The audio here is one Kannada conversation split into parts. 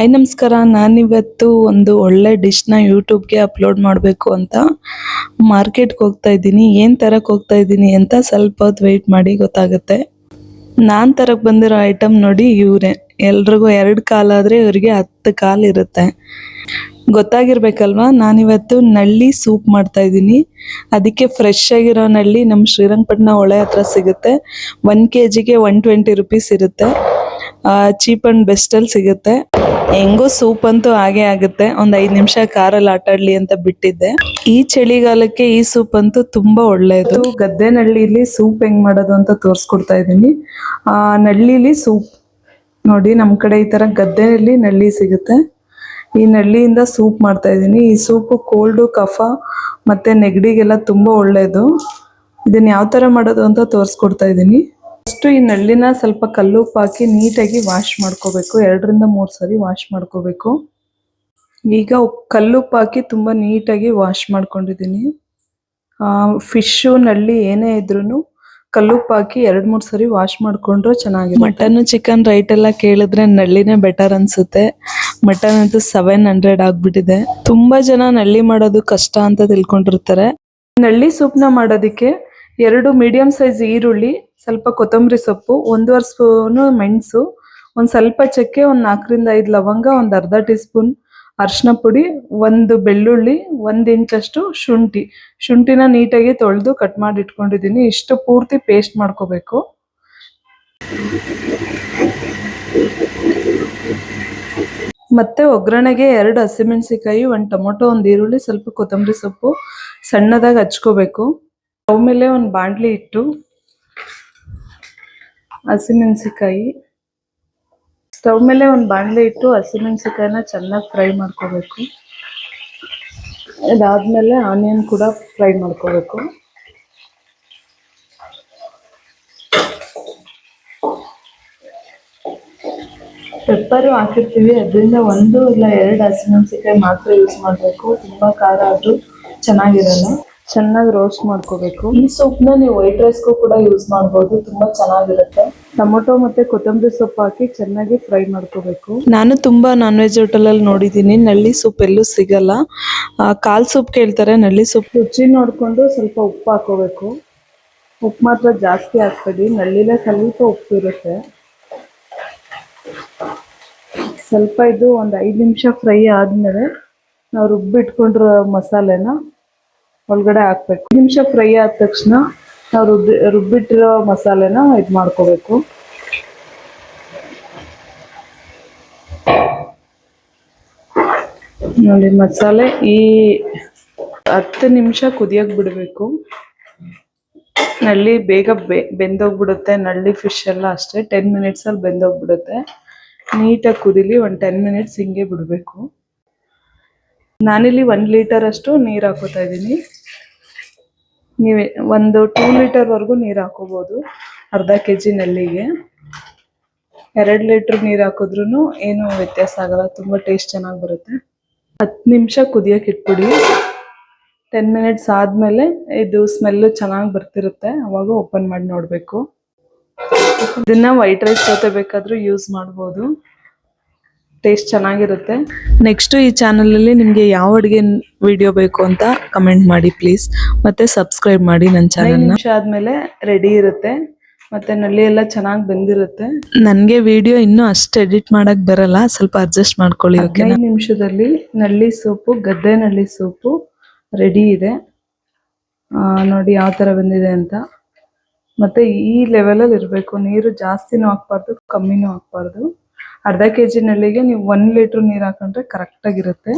ಹಾಯ್, ನಮಸ್ಕಾರ. ನಾನಿವತ್ತು ಒಂದು ಒಳ್ಳೆ ಡಿಶ್ನ ಯೂಟ್ಯೂಬ್ಗೆ ಅಪ್ಲೋಡ್ ಮಾಡಬೇಕು ಅಂತ ಮಾರ್ಕೆಟ್ಗೆ ಹೋಗ್ತಾ ಇದ್ದೀನಿ. ಏನು ತರಕ್ಕೆ ಹೋಗ್ತಾ ಇದ್ದೀನಿ ಅಂತ ಸ್ವಲ್ಪ ಹೊತ್ತು ವೆಯ್ಟ್ ಮಾಡಿ ಗೊತ್ತಾಗುತ್ತೆ. ನಾನು ತರಕ್ಕೆ ಬಂದಿರೋ ಐಟಮ್ ನೋಡಿ ಇವರೇ. ಎಲ್ರಿಗೂ ಎರಡು ಕಾಲಾದರೆ ಇವರಿಗೆ ಹತ್ತು ಕಾಲು ಇರುತ್ತೆ. ಗೊತ್ತಾಗಿರ್ಬೇಕಲ್ವಾ? ನಾನಿವತ್ತು ನಳ್ಳಿ ಸೂಪ್ ಮಾಡ್ತಾ ಇದ್ದೀನಿ. ಅದಕ್ಕೆ ಫ್ರೆಶ್ ಆಗಿರೋ ನಳ್ಳಿ ನಮ್ಮ ಶ್ರೀರಂಗಪಟ್ಟಣ ಹೊಳೆ ಹತ್ರ ಸಿಗುತ್ತೆ. ಒನ್ ಕೆ ಜಿಗೆ ಒನ್ ಟ್ವೆಂಟಿ ರುಪೀಸ್ ಇರುತ್ತೆ. ಚೀಪ್ ಆ್ಯಂಡ್ ಬೆಸ್ಟಲ್ಲಿ ಸಿಗುತ್ತೆ. ಹೆಂಗೋ ಸೂಪ್ ಅಂತೂ ಹಾಗೆ ಆಗುತ್ತೆ. ಒಂದು ಐದು ನಿಮಿಷ ಕಾರಲ್ಲಿ ಆಟಾಡ್ಲಿ ಅಂತ ಬಿಟ್ಟಿದ್ದೆ. ಈ ಚಳಿಗಾಲಕ್ಕೆ ಈ ಸೂಪ್ ಅಂತೂ ತುಂಬಾ ಒಳ್ಳೆಯದು ಗದ್ದೆ ನಳ್ಳಿಲಿ ಸೂಪ್ ಹೆಂಗ್ ಮಾಡೋದು ಅಂತ ತೋರಿಸ್ಕೊಡ್ತಾ ಇದ್ದೀನಿ. ಆ, ನಳ್ಳಿಲಿ ಸೂಪ್ ನೋಡಿ, ನಮ್ ಕಡೆ ಈ ತರ ಗದ್ದೆಯಲ್ಲಿ ನಳ್ಳಿ ಸಿಗುತ್ತೆ. ಈ ನಳ್ಳಿಯಿಂದ ಸೂಪ್ ಮಾಡ್ತಾ ಇದ್ದೀನಿ. ಈ ಸೂಪು ಕೋಲ್ಡು ಕಫ ಮತ್ತೆ ನೆಗಡಿಗೆಲ್ಲ ತುಂಬಾ ಒಳ್ಳೆಯದು ಇದನ್ನ ಯಾವ ತರ ಮಾಡೋದು ಅಂತ ತೋರಿಸ್ಕೊಡ್ತಾ ಇದ್ದೀನಿ. ಫಸ್ಟ್ ಈ ನಳ್ಳಿನ ಸ್ವಲ್ಪ ಕಲ್ಲುಪ್ಪು ಹಾಕಿ ನೀಟಾಗಿ ವಾಶ್ ಮಾಡ್ಕೋಬೇಕು. ಎರಡರಿಂದ ಮೂರು ಸರಿ ವಾಶ್ ಮಾಡ್ಕೋಬೇಕು. ಈಗ ಕಲ್ಲುಪ್ಪು ಹಾಕಿ ತುಂಬಾ ನೀಟಾಗಿ ವಾಶ್ ಮಾಡ್ಕೊಂಡಿದ್ದೀನಿ. ಫಿಶ್ಶು ನಳ್ಳಿ ಏನೇ ಇದ್ರೂ ಕಲ್ಲುಪ್ಪು ಹಾಕಿ ಎರಡು ಮೂರು ಸರಿ ವಾಶ್ ಮಾಡ್ಕೊಂಡ್ರೆ ಚೆನ್ನಾಗಿ ಮಟನ್ ಚಿಕನ್ ರೈಟ್ ಎಲ್ಲ ಕೇಳಿದ್ರೆ ನಳ್ಳಿನೇ ಬೆಟರ್ ಅನ್ಸುತ್ತೆ. ಮಟನ್ ಅಂತೂ ಸೆವೆನ್ ಹಂಡ್ರೆಡ್ ಆಗಿಬಿಟ್ಟಿದೆ. ತುಂಬಾ ಜನ ನಳ್ಳಿ ಮಾಡೋದು ಕಷ್ಟ ಅಂತ ತಿಳ್ಕೊಂಡಿರ್ತಾರೆ. ನಳ್ಳಿ ಸೂಪ್ನ ಮಾಡೋದಕ್ಕೆ ಎರಡು ಮೀಡಿಯಂ ಸೈಜ್ ಈರುಳ್ಳಿ ಸ್ವಲ್ಪ ಕೊತ್ತಂಬರಿ ಸೊಪ್ಪು, ಒಂದೂವರೆ ಸ್ಪೂನು ಮೆಣಸು, ಒಂದು ಸ್ವಲ್ಪ ಚಕ್ಕೆ, ಒಂದು ನಾಲ್ಕರಿಂದ ಐದು ಲವಂಗ, ಒಂದು ಅರ್ಧ ಟೀ ಸ್ಪೂನ್ ಪುಡಿ, ಒಂದು ಬೆಳ್ಳುಳ್ಳಿ, ಒಂದು ಇಂಚಷ್ಟು ಶುಂಠಿ. ಶುಂಠಿನ ನೀಟಾಗಿ ತೊಳೆದು ಕಟ್ ಮಾಡಿ ಇಟ್ಕೊಂಡಿದ್ದೀನಿ. ಇಷ್ಟು ಪೂರ್ತಿ ಪೇಸ್ಟ್ ಮಾಡ್ಕೋಬೇಕು. ಮತ್ತೆ ಒಗ್ಗರಣೆಗೆ ಎರಡು ಹಸಿಮೆಣಸಿಕಾಯಿ ಒಂದು ಟೊಮೊಟೊ, ಒಂದು ಈರುಳ್ಳಿ, ಸ್ವಲ್ಪ ಕೊತ್ತಂಬರಿ ಸೊಪ್ಪು ಸಣ್ಣದಾಗಿ ಹಚ್ಕೋಬೇಕು. ಅವ್ಮೇಲೆ ಮೇಲೆ ಒಂದು ಬಾಂಡ್ಲಿ ಇಟ್ಟು ಹಸಿಮೆಣಸಿಕಾಯಿ ಸ್ಟವ್ ಮೇಲೆ ಒಂದು ಬಾಣಲೆ ಇಟ್ಟು ಹಸಿಮೆಣಸಿಕಾಯಿನ ಚೆನ್ನಾಗಿ ಫ್ರೈ ಮಾಡ್ಕೋಬೇಕು. ಇದಾದಮೇಲೆ ಆನಿಯನ್ ಕೂಡ ಫ್ರೈ ಮಾಡ್ಕೋಬೇಕು. ಪೆಪ್ಪರು ಹಾಕಿರ್ತೀವಿ. ಅದರಿಂದ ಒಂದು ಇಲ್ಲ ಎರಡು ಹಸಿಮೆಣಸಿಕಾಯಿ ಮಾತ್ರ ಯೂಸ್ ಮಾಡಬೇಕು. ತುಂಬಾ ಖಾರ ಆದರೂ ಚೆನ್ನಾಗಿರಲ್ಲ. ಚೆನ್ನಾಗಿ ರೋಸ್ಟ್ ಮಾಡ್ಕೋಬೇಕು. ಈ ಸೊಪ್ಪನ್ನ ನೀವು ವೈಟ್ ರೈಸ್ಗೂ ಕೂಡ ಯೂಸ್ ಮಾಡ್ಬೋದು ತುಂಬಾ ಚೆನ್ನಾಗಿರುತ್ತೆ. ಟೊಮೊಟೊ ಮತ್ತೆ ಕೊತ್ತಂಬರಿ ಸೊಪ್ಪು ಹಾಕಿ ಚೆನ್ನಾಗಿ ಫ್ರೈ ಮಾಡ್ಕೋಬೇಕು. ನಾನು ತುಂಬಾ ನಾನ್ ವೆಜ್ ಹೋಟೆಲಲ್ಲಿ ನೋಡಿದ್ದೀನಿ ನಳ್ಳಿ ಸೂಪ್ ಎಲ್ಲೂ ಸಿಗಲ್ಲ. ಆ, ಕಾಲ್ ಸೂಪ್ ಕೇಳ್ತಾರೆ ನಳ್ಳಿ ಸೂಪ್ ರುಚಿ ನೋಡಿಕೊಂಡು ಸ್ವಲ್ಪ ಉಪ್ಪು ಹಾಕೋಬೇಕು. ಉಪ್ಪು ಮಾತ್ರ ಜಾಸ್ತಿ ಹಾಕ್ಬೇಡಿ ನಳ್ಳಿಲೇ ಸ್ವಲ್ಪ ಉಪ್ಪು ಇರುತ್ತೆ. ಸ್ವಲ್ಪ ಇದು ಒಂದು ಐದು ನಿಮಿಷ ಫ್ರೈ ಆದ್ಮೇಲೆ ನಾವು ರುಬ್ಬಿಟ್ಕೊಂಡಿರೋ ಮಸಾಲೆನ ಒಳಗಡೆ ಹಾಕ್ಬೇಕು. ನಿಮಿಷ ಫ್ರೈ ಆದ ತಕ್ಷಣ ನಾವು ರುಬ್ಬಿ, ರುಬ್ಬಿಟ್ಟಿರೋ ಮಸಾಲೆನ ಇದು ಮಾಡ್ಕೋಬೇಕು. ನೋಡಿ ಮಸಾಲೆ ಈ ಹತ್ತು ನಿಮಿಷ ಕುದಿಯಕ್ ಬಿಡಬೇಕು. ನಳ್ಳಿ ಬೇಗ ಬೆ, ಬೆಂದೋಗ್ಬಿಡುತ್ತೆ. ನಳ್ಳಿ ಫಿಶ್ ಎಲ್ಲ ಅಷ್ಟೇ. ಟೆನ್ ಮಿನಿಟ್ಸ್ ಅಲ್ಲಿ ಬೆಂದೋಗ್ಬಿಡುತ್ತೆ. ನೀಟಾಗಿ ಕುದಿಲಿ ಒಂದು ಟೆನ್ ಮಿನಿಟ್ಸ್ ಹಿಂಗೆ ಬಿಡಬೇಕು. ನಾನಿಲ್ಲಿ ಒಂದು ಲೀಟರ್ ಅಷ್ಟು ನೀರು ಹಾಕೋತಾ ಇದ್ದೀನಿ. ನೀವು ಒಂದು ಟೂ ಲೀಟರ್ವರೆಗೂ ನೀರು ಹಾಕೋಬೋದು, ಅರ್ಧ ಕೆ ಜಿ ನಳ್ಳಿಗೆ ಎರಡು ಲೀಟ್ರ್ ನೀರು ಹಾಕಿದ್ರೂ ಏನು ವ್ಯತ್ಯಾಸ ಆಗಲ್ಲ, ತುಂಬ ಟೇಸ್ಟ್ ಚೆನ್ನಾಗಿ ಬರುತ್ತೆ. ಹತ್ತು ನಿಮಿಷ ಕುದಿಯೋಕೆ ಇಟ್ಬಿಡಿ. ಟೆನ್ ಮಿನಿಟ್ಸ್ ಆದಮೇಲೆ ಇದು ಸ್ಮೆಲ್ಲು ಚೆನ್ನಾಗಿ ಬರ್ತಿರುತ್ತೆ, ಅವಾಗ ಓಪನ್ ಮಾಡಿ ನೋಡಬೇಕು. ಇದನ್ನ ವೈಟ್ ರೈಸ್ ಜೊತೆ ಬೇಕಾದರೂ ಯೂಸ್ ಮಾಡ್ಬೋದು. ಟೇಸ್ಟ್ ಚೆನ್ನಾಗಿರುತ್ತೆ. ನೆಕ್ಸ್ಟ್ ಈ ಚಾನಲಲ್ಲಿ ನಿಮಗೆ ಯಾವ ಅಡುಗೆ ವಿಡಿಯೋ ಬೇಕು ಅಂತ ಕಮೆಂಟ್ ಮಾಡಿ ಪ್ಲೀಸ್ ಮತ್ತೆ ಸಬ್ಸ್ಕ್ರೈಬ್ ಮಾಡಿ ನನ್ನ ಚಾನಲ್ ನಿಮಿಷ ಆದ್ಮೇಲೆ ರೆಡಿ ಇರುತ್ತೆ. ಮತ್ತೆ ನಲ್ಲಿ ಎಲ್ಲ ಚೆನ್ನಾಗಿ ಬೆಂದಿರುತ್ತೆ. ನನಗೆ ವಿಡಿಯೋ ಇನ್ನೂ ಅಷ್ಟು ಎಡಿಟ್ ಮಾಡಕ್ ಬರಲ್ಲ ಸ್ವಲ್ಪ ಅಡ್ಜಸ್ಟ್ ಮಾಡ್ಕೊಳ್ಳಿ ಹದಿನೈದು ನಿಮಿಷದಲ್ಲಿ ನಳ್ಳಿ ಸೂಪು ಗದ್ದೆ ನಳ್ಳಿ ಸೂಪು ರೆಡಿ ಇದೆ. ನೋಡಿ ಯಾವ ಥರ ಬಂದಿದೆ ಅಂತ. ಮತ್ತೆ ಈ ಲೆವೆಲಲ್ಲಿ ಇರಬೇಕು. ನೀರು ಜಾಸ್ತಿನೂ ಹಾಕ್ಬಾರ್ದು ಕಮ್ಮಿನೂ ಹಾಕ್ಬಾರ್ದು. ಅರ್ಧ ಕೆ ಜಿ ನಳ್ಳಿಗೆ ನೀವು ಒನ್ ಲೀಟ್ರ್ ನೀರು ಹಾಕೊಂಡ್ರೆ ಕರೆಕ್ಟಾಗಿರುತ್ತೆ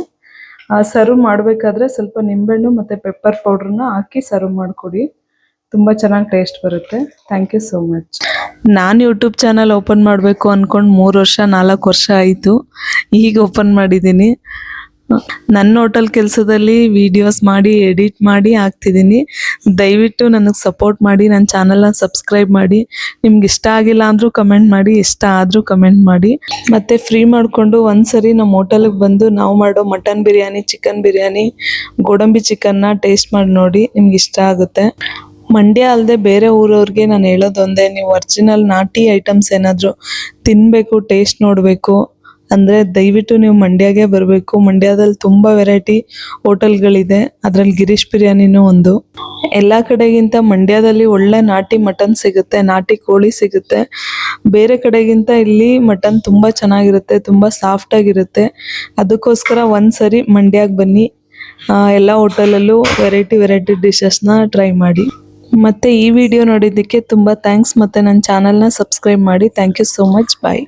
ಸರ್ವ್ ಮಾಡಬೇಕಾದ್ರೆ ಸ್ವಲ್ಪ ನಿಂಬೆಹಣ್ಣು ಮತ್ತು ಪೆಪ್ಪರ್ ಪೌಡ್ರನ್ನ ಹಾಕಿ ಸರ್ವ್ ಮಾಡಿಕೊಡಿ. ತುಂಬ ಚೆನ್ನಾಗಿ ಟೇಸ್ಟ್ ಬರುತ್ತೆ. ಥ್ಯಾಂಕ್ ಯು ಸೋ ಮಚ್ ನಾನು ಯೂಟ್ಯೂಬ್ ಚಾನಲ್ ಓಪನ್ ಮಾಡಬೇಕು ಅಂದ್ಕೊಂಡು ಮೂರು ವರ್ಷ, ನಾಲ್ಕು ವರ್ಷ ಆಯಿತು. ಈಗ ಓಪನ್ ಮಾಡಿದ್ದೀನಿ ನನ್ನ ಹೋಟೆಲ್ ಕೆಲಸದಲ್ಲಿ ವಿಡಿಯೋಸ್ ಮಾಡಿ ಎಡಿಟ್ ಮಾಡಿ ಹಾಕ್ತಿದ್ದೀನಿ. ದಯವಿಟ್ಟು ನನಗೆ ಸಪೋರ್ಟ್ ಮಾಡಿ ನನ್ನ ಚಾನಲ್ನ ಸಬ್ಸ್ಕ್ರೈಬ್ ಮಾಡಿ. ನಿಮ್ಗೆ ಇಷ್ಟ ಆಗಿಲ್ಲ ಅಂದರೂ ಕಮೆಂಟ್ ಮಾಡಿ, ಇಷ್ಟ ಆದರೂ ಕಮೆಂಟ್ ಮಾಡಿ. ಮತ್ತು ಫ್ರೀ ಮಾಡಿಕೊಂಡು ಒಂದ್ಸರಿ ನಮ್ಮ ಹೋಟೆಲಿಗೆ ಬಂದು ನಾವು ಮಾಡೋ ಮಟನ್ ಬಿರಿಯಾನಿ ಚಿಕನ್ ಬಿರಿಯಾನಿ, ಗೋಡಂಬಿ ಚಿಕನ್ನ ಟೇಸ್ಟ್ ಮಾಡಿ ನೋಡಿ, ನಿಮ್ಗೆ ಇಷ್ಟ ಆಗುತ್ತೆ. ಮಂಡ್ಯ ಅಲ್ಲದೆ ಬೇರೆ ಊರವ್ರಿಗೆ ನಾನು ಹೇಳೋದೊಂದೇ ನೀವು ಒರಿಜಿನಲ್ ನಾಟಿ ಐಟಮ್ಸ್ ಏನಾದರೂ ತಿನ್ನಬೇಕು ಟೇಸ್ಟ್ ನೋಡಬೇಕು ಅಂದರೆ ದಯವಿಟ್ಟು ನೀವು ಮಂಡ್ಯಗೆ ಬರಬೇಕು. ಮಂಡ್ಯದಲ್ಲಿ ತುಂಬಾ ವೆರೈಟಿ ಹೋಟೆಲ್ಗಳಿದೆ. ಅದರಲ್ಲಿ ಗಿರೀಶ್ ಬಿರಿಯಾನಿನೂ ಒಂದು. ಎಲ್ಲ ಕಡೆಗಿಂತ ಮಂಡ್ಯದಲ್ಲಿ ಒಳ್ಳೆ ನಾಟಿ ಮಟನ್ ಸಿಗುತ್ತೆ, ನಾಟಿ ಕೋಳಿ ಸಿಗುತ್ತೆ. ಬೇರೆ ಕಡೆಗಿಂತ ಇಲ್ಲಿ ಮಟನ್ ತುಂಬಾ ಚೆನ್ನಾಗಿರುತ್ತೆ, ತುಂಬಾ ಸಾಫ್ಟ್ ಆಗಿರುತ್ತೆ. ಅದಕ್ಕೋಸ್ಕರ ಒಂದ್ಸರಿ ಮಂಡ್ಯಕ್ಕೆ ಬನ್ನಿ. ಎಲ್ಲ ಎಲ್ಲ ಹೋಟೆಲಲ್ಲೂ ವೆರೈಟಿ ವೆರೈಟಿ ಡಿಶಸ್ನ ಟ್ರೈ ಮಾಡಿ. ಮತ್ತೆ ಈ ವಿಡಿಯೋ ನೋಡಿದ್ದಕ್ಕೆ ತುಂಬ ಥ್ಯಾಂಕ್ಸ್ ಮತ್ತೆ ನನ್ನ ಚಾನಲ್ನ ಸಬ್ಸ್ಕ್ರೈಬ್ ಮಾಡಿ. Thank you so much bye